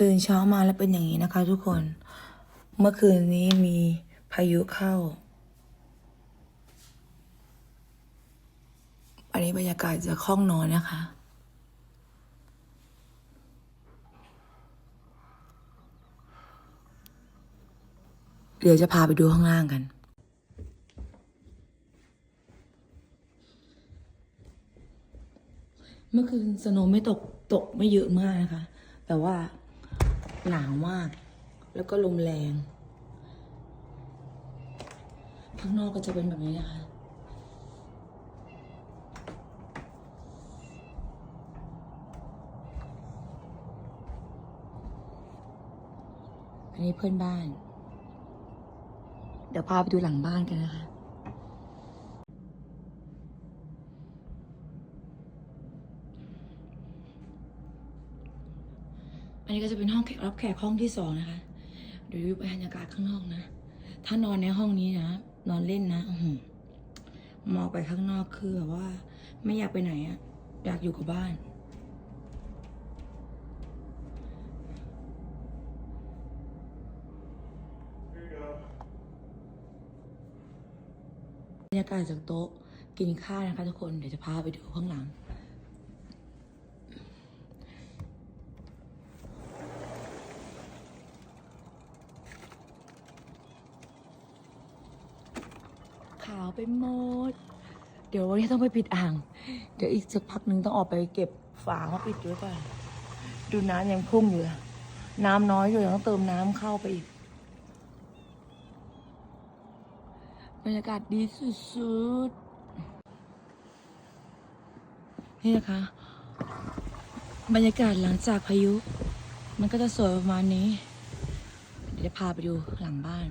ตื่นเช้ามาแล้วเป็นอย่างนี้นะคะ ทุกคน เมื่อคืนนี้มีพายุเข้า อันนี้บรรยากาศจากห้องนอนนะคะ เดี๋ยวจะพาไปดูข้างล่างกันเมื่อคืนสโนว์ไม่ตกตกไม่เยอะมากนะคะ แต่ว่า หนาวมาก แล้วก็ลมแรง ข้างนอกก็จะเป็นแบบนี้นะคะอันนี้เพื่อนบ้าน เดี๋ยวพาไปดูหลังบ้านกันนะคะ อันนี้ก็จะเป็นห้องแขกรับแขกห้องที่สองนะคะเดี๋ยวดูบรรยากาศข้างนอกนะ ถ้านอนในห้องนี้นะ นอนเล่นนะอมองไปข้างนอกคือแบบว่า ไม่อยากไปไหนอะอยากอยู่กับบ้าน บรรยากาศจากโต๊ะกินข้าวนะคะทุกคน เดี๋ยวจะพาไปดูข้างหลังาวไปหมด เดี๋ยววันนี้ต้องไปปิดอ่าง เดี๋ยวอีกสักพักหนึ่งต้องออกไปเก็บฝามาปิดด้วยก่อน ดูน้ำยังพุ่งอยู่เลยน้ำน้อยอยู่ยังต้องเติมน้ำเข้าไปอีก บรรยากาศดีสุดๆ นี่นะคะ บรรยากาศหลังจากพายุ มันก็จะสวยประมาณนี้ เดี๋ยวจะพาไปดูหลังบ้าน